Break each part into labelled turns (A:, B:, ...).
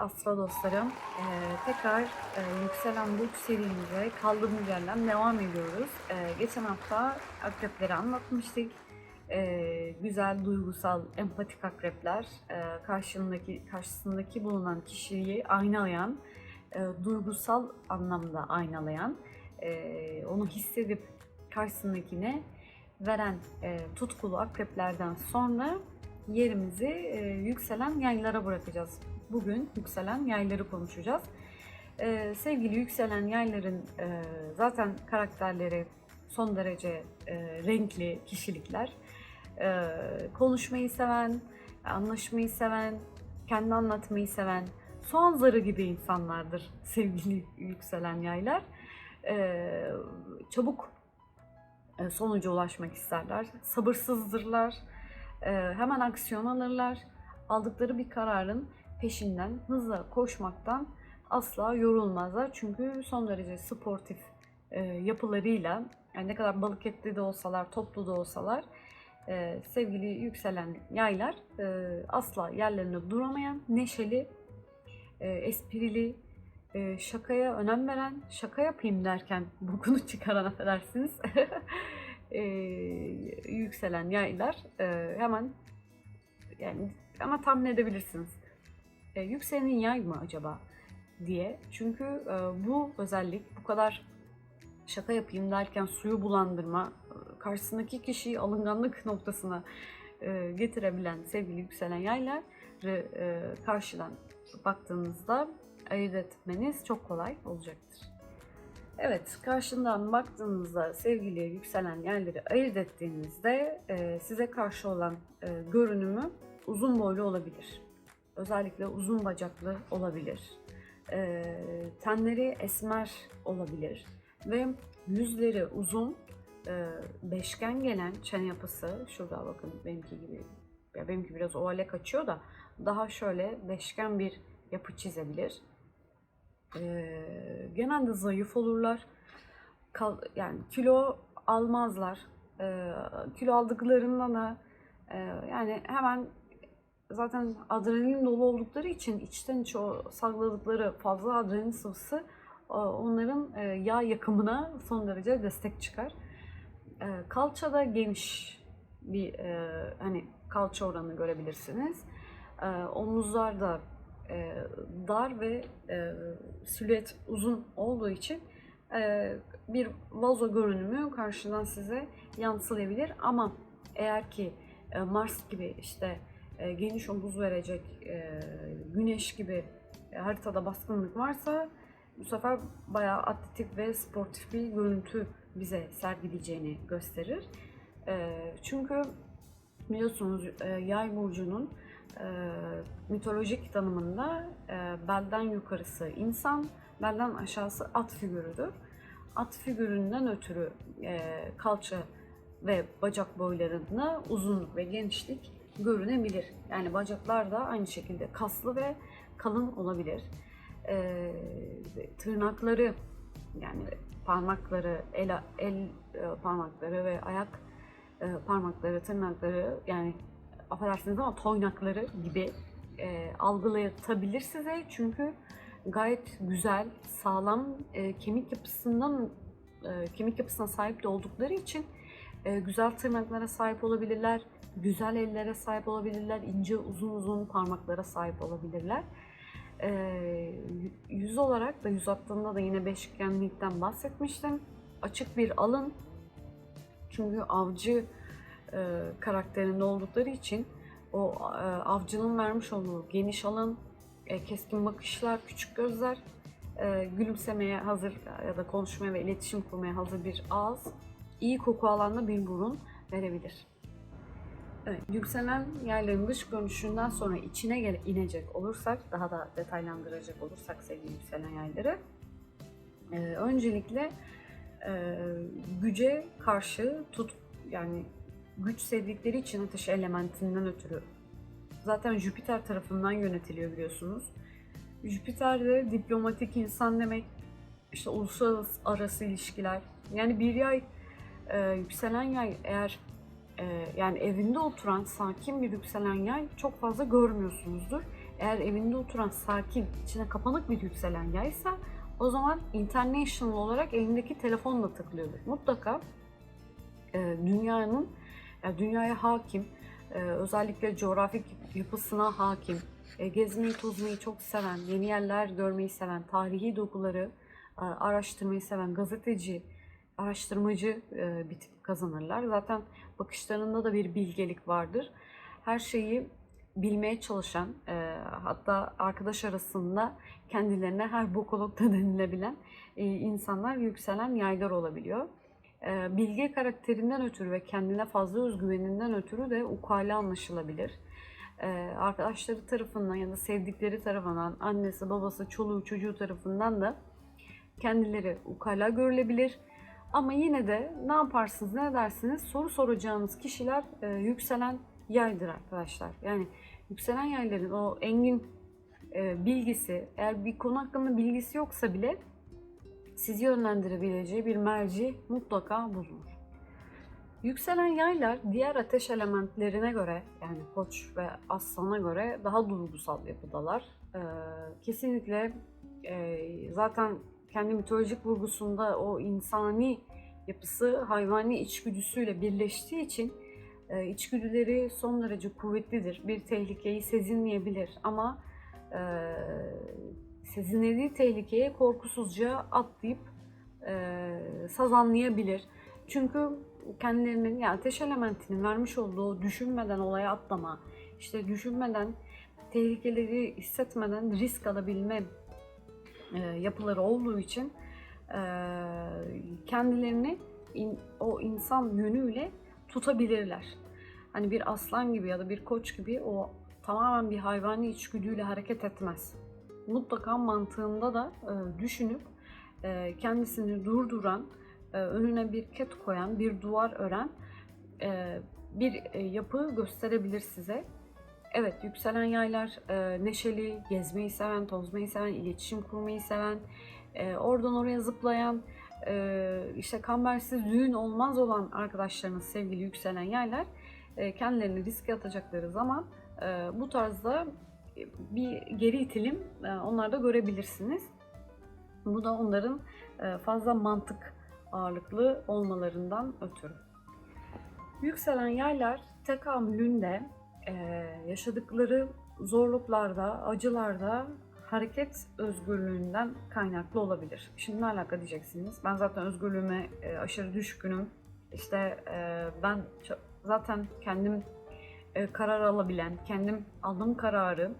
A: Astra dostlarım. Ee, tekrar e, Yükselen Burç serimize kaldığımız yerden devam ediyoruz. Ee, geçen hafta akrepleri anlatmıştık. Ee, güzel, duygusal, empatik akrepler e, karşındaki karşısındaki bulunan kişiyi aynalayan, e, duygusal anlamda aynalayan, e, onu hissedip karşısındakine veren e, tutkulu akreplerden sonra yerimizi e, yükselen yaylara bırakacağız. Bugün yükselen yayları konuşacağız. E, sevgili yükselen yayların e, zaten karakterleri son derece e, renkli kişilikler. E, konuşmayı seven, anlaşmayı seven, kendi anlatmayı seven, soğan zarı gibi insanlardır sevgili yükselen yaylar. E, çabuk e, sonuca ulaşmak isterler, sabırsızdırlar, e, hemen aksiyon alırlar. Aldıkları bir kararın peşinden hızla koşmaktan asla yorulmazlar. Çünkü son derece sportif e, yapılarıyla yani ne kadar balık etli de olsalar, toplu da olsalar e, sevgili yükselen yaylar e, asla yerlerinde duramayan, neşeli, e, esprili, e, şakaya önem veren, şaka yapayım derken bokunu çıkaran affedersiniz. e, yükselen yaylar e, hemen yani ama tahmin edebilirsiniz. E, yükselenin yay mı acaba diye. Çünkü e, bu özellik bu kadar şaka yapayım derken suyu bulandırma, e, karşısındaki kişiyi alınganlık noktasına e, getirebilen sevgili yükselen yayları e, karşıdan baktığınızda ayırt etmeniz çok kolay olacaktır. Evet, karşından baktığınızda sevgili yükselen yerleri ayırt ettiğinizde e, size karşı olan e, görünümü uzun boylu olabilir. Özellikle uzun bacaklı olabilir. E, tenleri esmer olabilir ve yüzleri uzun, e, beşgen gelen çene yapısı, şurada bakın benimki gibi, ya benimki biraz ovale kaçıyor da daha şöyle beşgen bir yapı çizebilir. Ee, genelde zayıf olurlar. Kal, yani kilo almazlar. Ee, kilo aldıklarında da e, yani hemen zaten adrenalin dolu oldukları için içten içe o salgıladıkları fazla adrenalin sıvısı e, onların e, yağ yakımına son derece destek çıkar. E, kalçada geniş bir hani kalça oranı görebilirsiniz. Omuzlar da dar ve silüet uzun olduğu için bir vazo görünümü karşıdan size yansılayabilir ama eğer ki Mars gibi işte e, geniş omuz verecek e, güneş gibi haritada baskınlık varsa bu sefer bayağı atletik ve sportif bir görüntü bize sergileyeceğini gösterir. E, çünkü biliyorsunuz yay burcunun mitolojik tanımında belden yukarısı insan, belden aşağısı at figürüdür. At figüründen ötürü kalça ve bacak boylarında uzunluk ve genişlik görünebilir. Yani bacaklar da aynı şekilde kaslı ve kalın olabilir. E, tırnakları yani parmakları, el, el e, parmakları ve ayak e, parmakları, tırnakları yani affedersiniz ama toynakları gibi e, algılayabilir size. Çünkü gayet güzel, sağlam e, kemik yapısından e, kemik yapısına sahip de oldukları için e, güzel tırnaklara sahip olabilirler, güzel ellere sahip olabilirler, ince uzun uzun parmaklara sahip olabilirler. E, yüz olarak da yüz hattında da yine beşgenlikten bahsetmiştim. Açık bir alın. Çünkü avcı e, karakterinde oldukları için o e, avcının vermiş olduğu geniş alın, e, keskin bakışlar, küçük gözler, gülümsemeye hazır ya da konuşmaya ve iletişim kurmaya hazır bir ağız, iyi koku alanla bir burun verebilir. Evet, yükselen yerlerin dış görünüşünden sonra içine gel inecek olursak, daha da detaylandıracak olursak sevgili yükselen yerleri, e, öncelikle e, güce karşı tut yani güç sevdikleri için ateş elementinden ötürü zaten Jüpiter tarafından yönetiliyor biliyorsunuz. Jüpiter de diplomatik insan demek, işte uluslararası ilişkiler. Yani bir yay, e, yükselen yay eğer e, yani evinde oturan sakin bir yükselen yay çok fazla görmüyorsunuzdur. eğer evinde oturan sakin, içine kapanık bir yükselen yaysa o zaman international olarak elindeki telefonla tıklıyordur. Mutlaka e, dünyanın, yani dünyaya hakim, e, özellikle coğrafik yapısına hakim, e, gezmeyi tozmayı çok seven, yeni yerler görmeyi seven, tarihi dokuları e, araştırmayı seven gazeteci, araştırmacı e, bir tip kazanırlar. Zaten bakışlarında da bir bilgelik vardır. Her şeyi bilmeye çalışan, e, hatta arkadaş arasında kendilerine her bokolog denilebilen e, insanlar yükselen yaylar olabiliyor. E, bilge karakterinden ötürü ve kendine fazla özgüveninden ötürü de ukala anlaşılabilir. E, arkadaşları tarafından ya da sevdikleri tarafından, annesi, babası, çoluğu, çocuğu tarafından da kendileri ukala görülebilir. Ama yine de ne yaparsınız, ne edersiniz soru soracağınız kişiler e, yükselen yaydır arkadaşlar. Yani yükselen yayların o engin e, bilgisi, eğer bir konu hakkında bilgisi yoksa bile sizi yönlendirebileceği bir merci mutlaka bulunur. Yükselen yaylar diğer ateş elementlerine göre yani koç ve aslana göre daha duygusal yapıdalar. Ee, kesinlikle e, zaten kendi mitolojik vurgusunda o insani yapısı hayvani içgüdüsüyle birleştiği için e, içgüdüleri son derece kuvvetlidir. Bir tehlikeyi sezinleyebilir ama e, sezinlediği tehlikeye korkusuzca atlayıp e, sazanlayabilir. Çünkü kendilerinin yani ateş elementinin vermiş olduğu düşünmeden olaya atlama, işte düşünmeden tehlikeleri hissetmeden risk alabilme yapıları olduğu için e, kendilerini in, o insan yönüyle tutabilirler. Hani bir aslan gibi ya da bir koç gibi o tamamen bir hayvani içgüdüyle hareket etmez. Mutlaka mantığında da e, düşünüp e, kendisini durduran, e, önüne bir ket koyan, bir duvar ören e, bir e, yapı gösterebilir size. Evet, yükselen yaylar e, neşeli, gezmeyi seven, tozmayı seven, iletişim kurmayı seven, e, oradan oraya zıplayan, e, işte kambersiz düğün olmaz olan arkadaşlarınız sevgili yükselen yaylar e, kendilerini riske atacakları zaman e, bu tarzda bir geri itilim e, onlarda görebilirsiniz. Bu da onların e, fazla mantık ağırlıklı olmalarından ötürü. Yükselen yaylar tekamülünde yaşadıkları zorluklarda, acılarda hareket özgürlüğünden kaynaklı olabilir. Şimdi ne alaka diyeceksiniz? Ben zaten özgürlüğüme e, aşırı düşkünüm. İşte e, ben zaten kendim e, karar alabilen, kendim aldığım kararı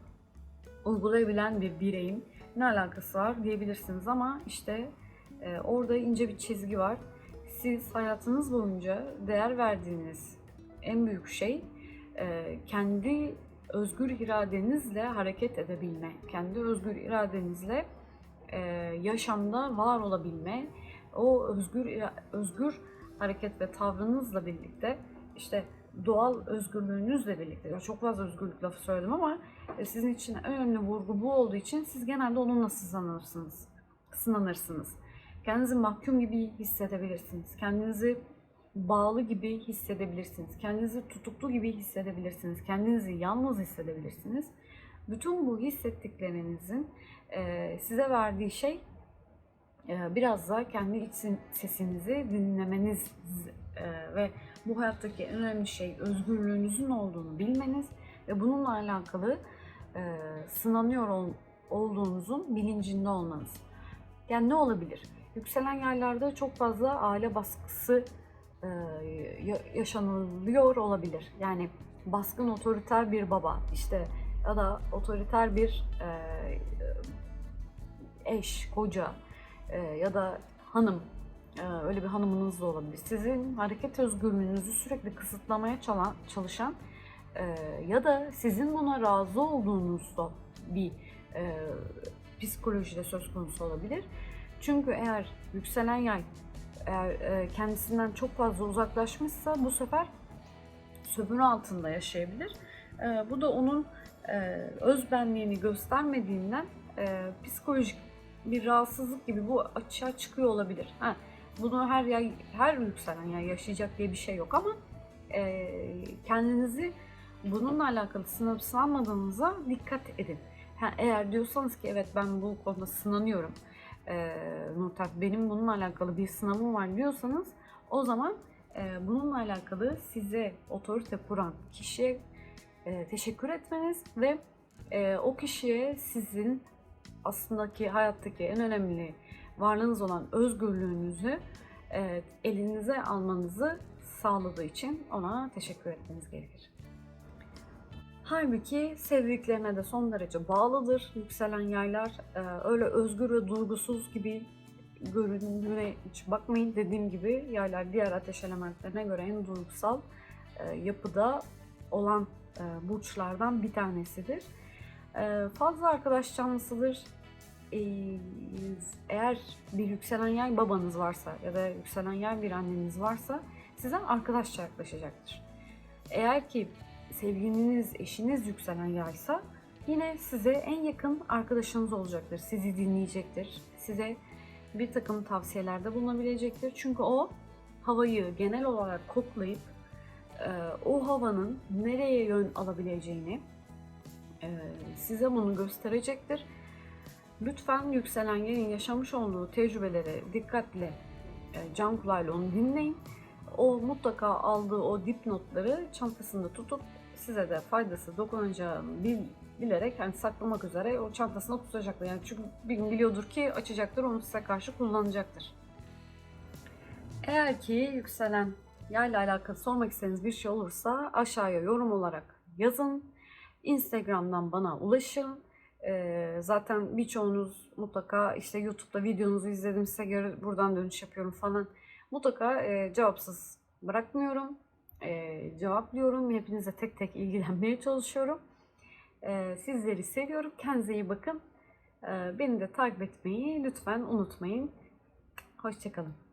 A: uygulayabilen bir bireyim. Ne alakası var diyebilirsiniz ama işte orada ince bir çizgi var. Siz hayatınız boyunca değer verdiğiniz en büyük şey kendi özgür iradenizle hareket edebilme, kendi özgür iradenizle e, yaşamda var olabilme, o özgür özgür hareket ve tavrınızla birlikte işte doğal özgürlüğünüzle birlikte ya çok fazla özgürlük lafı söyledim ama e, sizin için önemli vurgu bu olduğu için siz genelde onunla sınanırsınız. Sınanırsınız. Kendinizi mahkum gibi hissedebilirsiniz. Kendinizi bağlı gibi hissedebilirsiniz. Kendinizi tutuklu gibi hissedebilirsiniz. Kendinizi yalnız hissedebilirsiniz. Bütün bu hissettiklerinizin e, size verdiği şey e, biraz da kendi iç sesinizi dinlemeniz e, ve bu hayattaki en önemli şey özgürlüğünüzün olduğunu bilmeniz ve bununla alakalı sınanıyor ol- olduğunuzun bilincinde olmanız. Yani ne olabilir? Yükselen yerlerde çok fazla aile baskısı yaşanılıyor olabilir. Yani baskın otoriter bir baba işte ya da otoriter bir e, eş, koca e, ya da hanım e, öyle bir hanımınız da olabilir. Sizin hareket özgürlüğünüzü sürekli kısıtlamaya çalan, çalışan e, ya da sizin buna razı olduğunuzda bir e, psikolojide söz konusu olabilir. Çünkü eğer yükselen yay eğer e, kendisinden çok fazla uzaklaşmışsa bu sefer sömürü altında yaşayabilir. E, bu da onun e, özbenliğini göstermediğinden e, psikolojik bir rahatsızlık gibi bu açığa çıkıyor olabilir. Ha, bunu her yay, her yükselen yay yaşayacak diye bir şey yok ama e, kendinizi bununla alakalı sınıf sınanmadığınıza dikkat edin. Ha, eğer diyorsanız ki evet ben bu konuda sınanıyorum. E, Nurten benim bununla alakalı bir sınavım var diyorsanız o zaman e, bununla alakalı size otorite kuran kişiye teşekkür etmeniz ve o kişiye sizin aslında ki hayattaki en önemli varlığınız olan özgürlüğünüzü elinize almanızı sağladığı için ona teşekkür etmeniz gerekir. Halbuki sevdiklerine de son derece bağlıdır. Yükselen yaylar e, öyle özgür ve duygusuz gibi göründüğüne hiç bakmayın. Dediğim gibi yaylar diğer ateş elementlerine göre en duygusal e, yapıda olan e, burçlardan bir tanesidir. E, fazla arkadaş canlısıdır. Eğer bir yükselen yay babanız varsa ya da yükselen yay bir anneniz varsa size arkadaşça yaklaşacaktır. Eğer ki sevgiliniz, eşiniz yükselen yaysa yine size en yakın arkadaşınız olacaktır. Sizi dinleyecektir. Size bir takım tavsiyelerde bulunabilecektir. Çünkü o havayı genel olarak koklayıp e, o havanın nereye yön alabileceğini e, size bunu gösterecektir. Lütfen yükselen yayın yaşamış olduğu tecrübeleri dikkatle e, can kulağıyla onu dinleyin. O mutlaka aldığı o dipnotları çantasında tutup size de faydası dokunacağını bil, bilerek hani saklamak üzere o çantasına tutacaktır. Yani çünkü bir gün biliyordur ki açacaktır onu size karşı kullanacaktır. Eğer ki yükselen yayla alakalı sormak istediğiniz bir şey olursa aşağıya yorum olarak yazın. Instagram'dan bana ulaşın. Ee, zaten birçoğunuz mutlaka işte YouTube'da videonuzu izledim size göre buradan dönüş yapıyorum falan. Mutlaka e, cevapsız bırakmıyorum. E, cevaplıyorum. Hepinize tek tek ilgilenmeye çalışıyorum. E, sizleri seviyorum. Kendinize iyi bakın. E, beni de takip etmeyi lütfen unutmayın. Hoşçakalın.